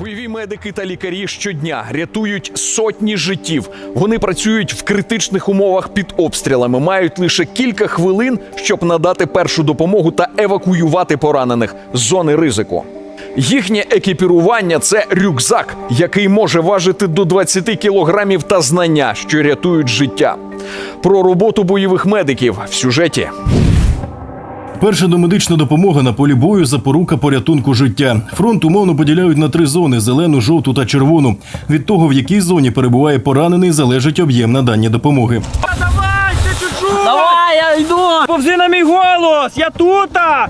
Бойові медики та лікарі щодня рятують сотні життів. Вони працюють в критичних умовах під обстрілами, мають лише кілька хвилин, щоб надати першу допомогу та евакуювати поранених з зони ризику. Їхнє екіпірування це рюкзак, який може важити до 20 кілограмів та знання, що рятують життя. Про роботу бойових медиків в сюжеті. Перша домедична допомога на полі бою запорука порятунку життя. Фронт умовно поділяють на три зони: зелену, жовту та червону. Від того, в якій зоні перебуває поранений, залежить об'єм надання допомоги. Давай, я йду! Повзи на мій голос! Я тута!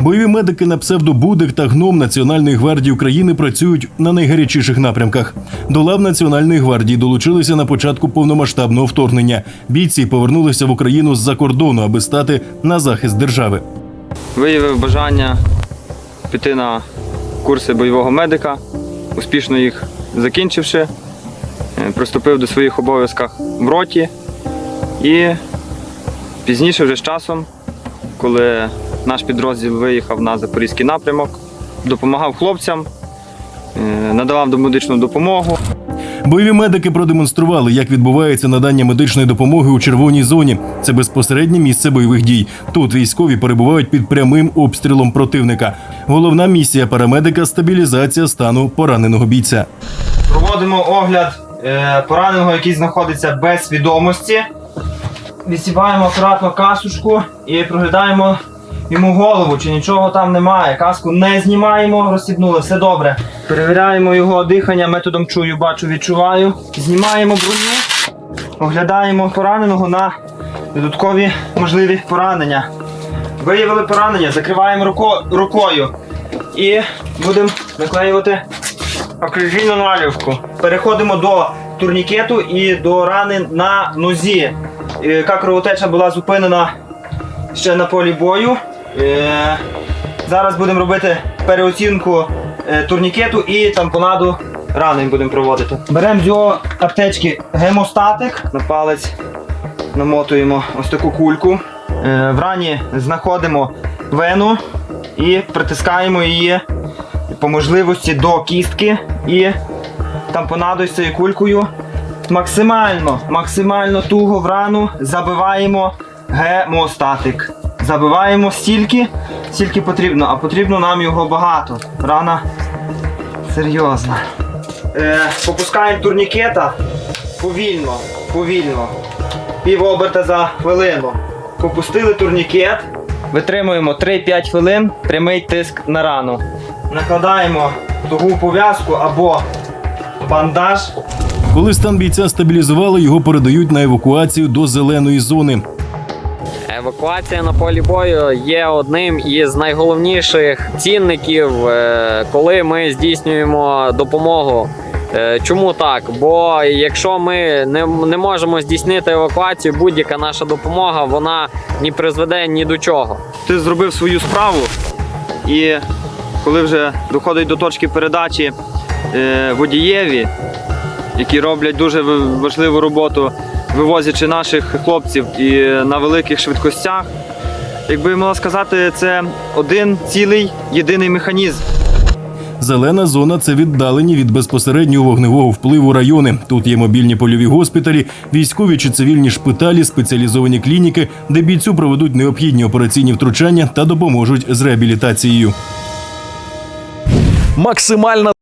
Бойові медики на псевдобудик та гном Національної гвардії України працюють на найгарячіших напрямках. До лав Національної гвардії долучилися на початку повномасштабного вторгнення. Бійці повернулися в Україну з-за кордону, аби стати на захист держави. Виявив бажання піти на курси бойового медика, успішно їх закінчивши, е, приступив до своїх обов'язків в роті і пізніше, вже з часом, коли наш підрозділ виїхав на запорізький напрямок, допомагав хлопцям, е, надавав домедичну допомогу. Бойові медики продемонстрували, як відбувається надання медичної допомоги у червоній зоні. Це безпосереднє місце бойових дій. Тут військові перебувають під прямим обстрілом противника. Головна місія парамедика стабілізація стану пораненого бійця. Проводимо огляд е, пораненого, який знаходиться без свідомості. Відсібаємо акуратно касушку і проглядаємо йому голову, чи нічого там немає. Каску не знімаємо, розсібнули, все добре. Перевіряємо його дихання методом чую, бачу, відчуваю. Знімаємо броню, оглядаємо пораненого на додаткові можливі поранення. Виявили поранення, закриваємо руко- рукою і будемо наклеювати оклюзійну налівку. Переходимо до турнікету і до рани на нозі. Е, Яка кровотеча була зупинена ще на полі бою. Е, Зараз будемо робити переоцінку е, турнікету і тампонаду рани будемо проводити. Беремо з його аптечки гемостатик на палець, намотуємо ось таку кульку. Е, В рані знаходимо вену і притискаємо її по можливості до кістки і тампонадою з цією кулькою максимально, максимально туго в рану забиваємо гемостатик. Забиваємо стільки, стільки потрібно, а потрібно нам його багато. Рана серйозна. Е, попускаємо турнікета повільно, повільно. Пів оберта за хвилину. Попустили турнікет. Витримуємо 3-5 хвилин, прямий тиск на рану. Накладаємо тугу пов'язку або бандаж. Коли стан бійця стабілізували, його передають на евакуацію до зеленої зони. Евакуація на полі бою є одним із найголовніших цінників, е, коли ми здійснюємо допомогу. Е, Чому так? Бо якщо ми не, не можемо здійснити евакуацію, будь-яка наша допомога вона не призведе ні до чого. Ти зробив свою справу, і коли вже доходить до точки передачі е, водієві, які роблять дуже важливу роботу, вивозячи наших хлопців і на великих швидкостях, якби можна сказати, це один цілий єдиний механізм. Зелена зона це віддалені від безпосереднього вогневого впливу райони. Тут є мобільні польові госпіталі, військові чи цивільні шпиталі, спеціалізовані клініки, де бійцю проведуть необхідні операційні втручання та допоможуть з реабілітацією. Максимальна